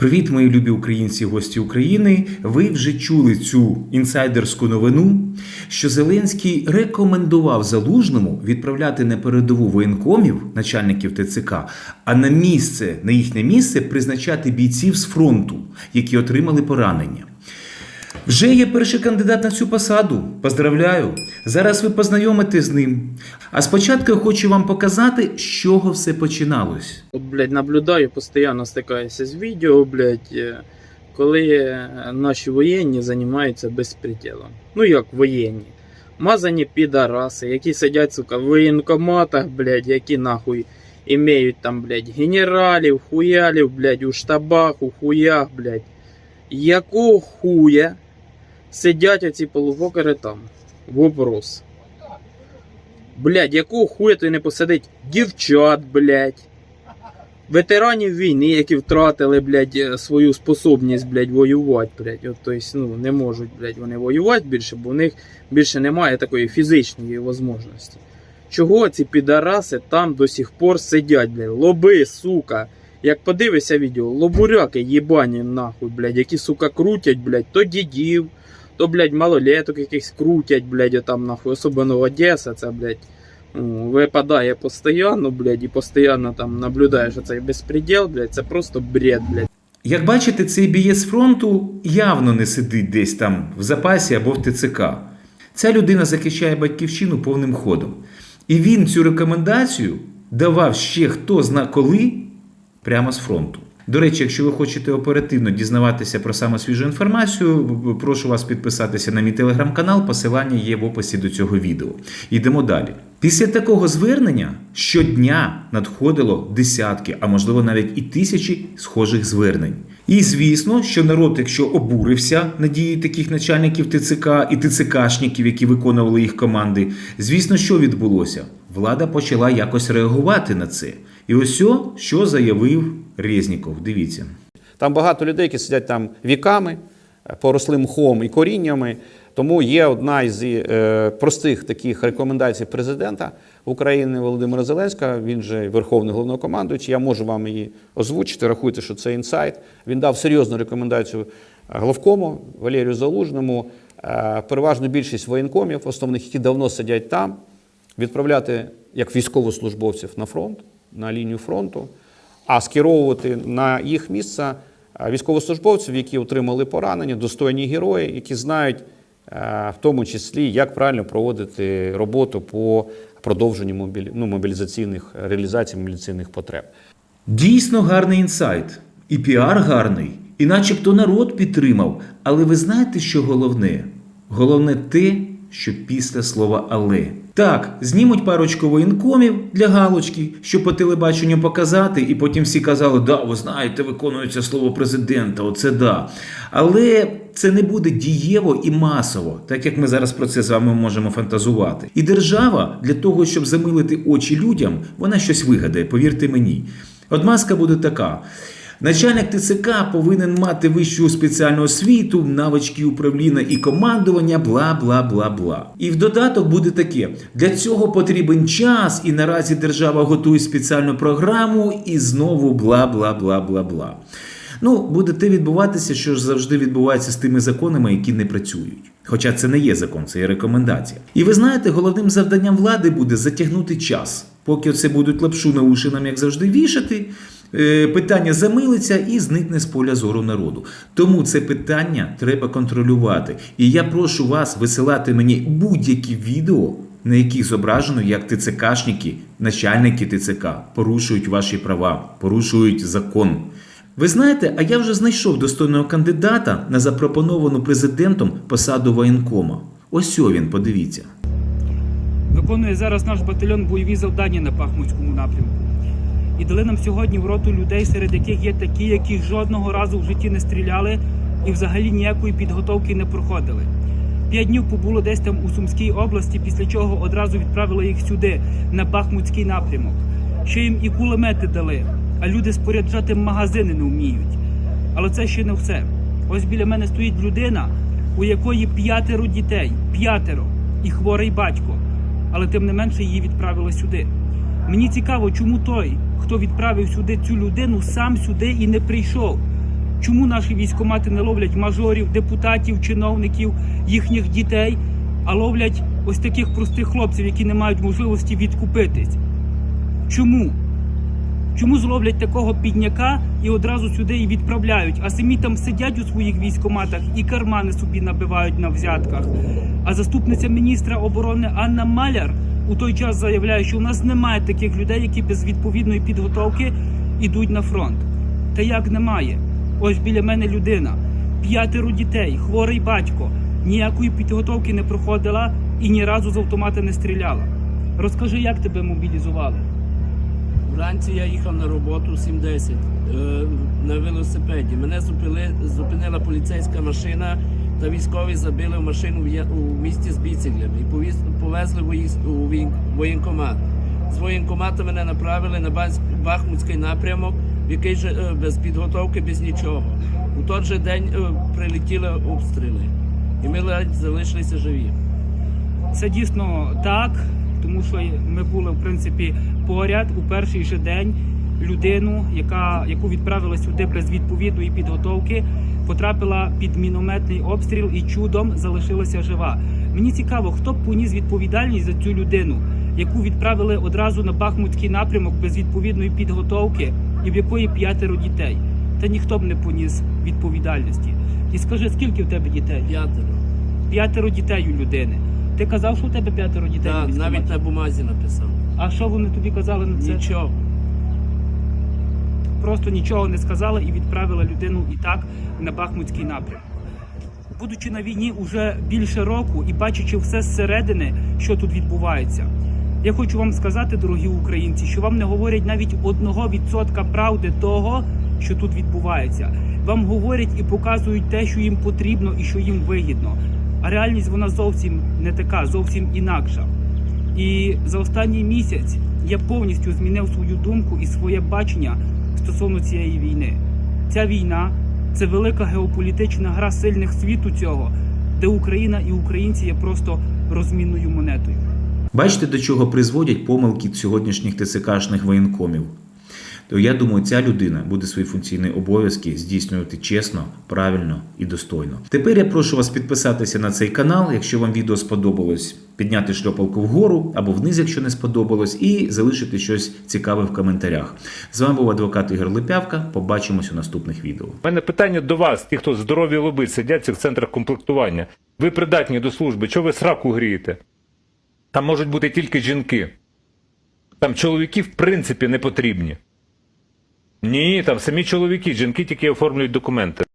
Привіт, мої любі українці, гості України. Ви вже чули цю інсайдерську новину, що Зеленський рекомендував залужному відправляти на передову воєнкомів, начальників ТЦК, а на місце, на їхнє місце призначати бійців з фронту, які отримали поранення. Вже є перший кандидат на цю посаду. Поздравляю! Зараз ви познайомитесь з ним. А спочатку я хочу вам показати, з чого все починалось. От, блядь, наблюдаю, постійно стикаюся з відео, блядь, е, коли е, наші воєнні займаються безпреділом. Ну як воєнні. Мазані підараси, які сидять, сука, в воєнкоматах, блядь, які нахуй імеють там, блядь, генералів, хуялів, блядь, у штабах, у хуях, блядь. Якого хуя сидять оці полувокери там? Вопрос. Блядь, якого хуя ти не посадить дівчат, блядь. Ветеранів війни, які втратили, блядь, е, свою способність, блядь, воювати, блядь. От, тобто, ну, не можуть, блядь, вони воювати більше, бо в них більше немає такої фізичної можливості. Чого ці підараси там до сих пор сидять, блядь? Лоби, сука. Як подивишся відео, лобуряки їбані нахуй, блядь, які, сука, крутять, блядь, то дідів, то, блядь, малолеток якихось крутять, блядь, там нахуй, особливо Одеса, це, блядь, ну, випадає постійно, блядь, і постійно там наблюдаєш цей безпреділ, блядь, це просто бред, блядь. Як бачите, цей бієць фронту явно не сидить десь там в запасі або в ТЦК. Ця людина захищає батьківщину повним ходом. І він цю рекомендацію давав ще хто зна коли прямо з фронту. До речі, якщо ви хочете оперативно дізнаватися про саме свіжу інформацію, прошу вас підписатися на мій телеграм-канал. Посилання є в описі до цього відео. Йдемо далі. Після такого звернення щодня надходило десятки, а можливо навіть і тисячі схожих звернень. І звісно, що народ, якщо обурився на дії таких начальників ТЦК і ТЦКшників, які виконували їх команди, звісно, що відбулося? Влада почала якось реагувати на це. І ось що заявив Резніков. Дивіться. Там багато людей, які сидять там віками, е, поросли мхом і коріннями. Тому є одна із е, простих таких рекомендацій президента України Володимира Зеленського. Він же верховний головнокомандуючий. Я можу вам її озвучити. Рахуйте, що це інсайт. Він дав серйозну рекомендацію главкому Валерію Залужному. Е, переважну більшість воєнкомів, основних, які давно сидять там, відправляти як військовослужбовців на фронт, на лінію фронту, а скеровувати на їх місце е, військовослужбовців, які отримали поранення, достойні герої, які знають е, в тому числі, як правильно проводити роботу по продовженню мобілі... ну, мобілізаційних реалізації мобілізаційних потреб. Дійсно гарний інсайт. І піар гарний, і начебто народ підтримав. Але ви знаєте, що головне? Головне те, що після слова але. Так, знімуть парочку воєнкомів для галочки, щоб по телебаченню показати, і потім всі казали, да, ви знаєте, виконується слово президента, оце да. Але це не буде дієво і масово, так як ми зараз про це з вами можемо фантазувати. І держава для того, щоб замилити очі людям, вона щось вигадає, повірте мені. От маска буде така. Начальник ТЦК повинен мати вищу спеціальну освіту, навички управління і командування, бла бла бла бла. І в додаток буде таке: для цього потрібен час, і наразі держава готує спеціальну програму, і знову бла бла бла бла бла. Ну, буде те відбуватися, що ж завжди відбувається з тими законами, які не працюють. Хоча це не є закон, це є рекомендація. І ви знаєте, головним завданням влади буде затягнути час, поки це будуть лапшу на уші нам, як завжди, вішати. Е, Питання замилиться і зникне з поля зору народу. Тому це питання треба контролювати. І я прошу вас висилати мені будь-які відео, на яких зображено, як ТЦКшники, начальники ТЦК порушують ваші права, порушують закон. Ви знаєте, а я вже знайшов достойного кандидата на запропоновану президентом посаду воєнкома. Ось він, подивіться. Виконує зараз наш батальйон бойові завдання на Бахмутському напрямку. І дали нам сьогодні в роту людей, серед яких є такі, які жодного разу в житті не стріляли і взагалі ніякої підготовки не проходили. П'ять днів побуло десь там у Сумській області, після чого одразу відправили їх сюди, на Бахмутський напрямок. Ще їм і кулемети дали, а люди споряджати магазини не вміють. Але це ще не все. Ось біля мене стоїть людина, у якої п'ятеро дітей, п'ятеро і хворий батько. Але тим не менше її відправили сюди. Мені цікаво, чому той, хто відправив сюди цю людину, сам сюди і не прийшов. Чому наші військомати не ловлять мажорів, депутатів, чиновників, їхніх дітей, а ловлять ось таких простих хлопців, які не мають можливості відкупитись? Чому? Чому зловлять такого підняка і одразу сюди і відправляють, а самі там сидять у своїх військоматах і кармани собі набивають на взятках. А заступниця міністра оборони Анна Маляр у той час заявляє, що у нас немає таких людей, які без відповідної підготовки йдуть на фронт. Та як немає? Ось біля мене людина, п'ятеро дітей, хворий батько, ніякої підготовки не проходила і ні разу з автомата не стріляла. Розкажи, як тебе мобілізували? Вранці я їхав на роботу 7.10 е, на велосипеді. Мене зупили, зупинила поліцейська машина та військові забили в машину у місті з біциклем і повезли у воєнкомат. З воєнкомата мене направили на Бахмутський напрямок, в який же е, без підготовки, без нічого. У той же день е, прилетіли обстріли, і ми ледь залишилися живі. Це дійсно так, тому що ми були в принципі поряд у перший же день людину, яка яку відправили сюди без відповідної підготовки, потрапила під мінометний обстріл і чудом залишилася жива. Мені цікаво, хто б поніс відповідальність за цю людину, яку відправили одразу на Бахмутський напрямок без відповідної підготовки, і в якої п'ятеро дітей. Та ніхто б не поніс відповідальності. І скажи, скільки в тебе дітей? П'ятеро. П'ятеро дітей у людини. Ти казав, що у тебе п'ятеро дітей? Та, у навіть на бумазі написав. А що вони тобі казали на це? Нічого. Просто нічого не сказали і відправили людину і так на Бахмутський напрям. Будучи на війні уже більше року і бачачи все зсередини, що тут відбувається, я хочу вам сказати, дорогі українці, що вам не говорять навіть одного відсотка правди того, що тут відбувається. Вам говорять і показують те, що їм потрібно і що їм вигідно. А реальність вона зовсім не така, зовсім інакша. І за останній місяць я повністю змінив свою думку і своє бачення стосовно цієї війни. Ця війна це велика геополітична гра сильних світу цього, де Україна і українці є просто розмінною монетою. Бачите, до чого призводять помилки сьогоднішніх ТЦКшних воєнкомів? То я думаю, ця людина буде свої функційні обов'язки здійснювати чесно, правильно і достойно. Тепер я прошу вас підписатися на цей канал, якщо вам відео сподобалось, підняти шльопалку вгору або вниз, якщо не сподобалось, і залишити щось цікаве в коментарях. З вами був адвокат Ігор Липявка. Побачимось у наступних відео. У мене питання до вас, ті, хто здорові лоби сидять в цих центрах комплектування. Ви придатні до служби, чого ви сраку грієте? Там можуть бути тільки жінки. Там чоловіки, в принципі, не потрібні. Ні, там самі чоловіки, жінки тільки оформлюють документи.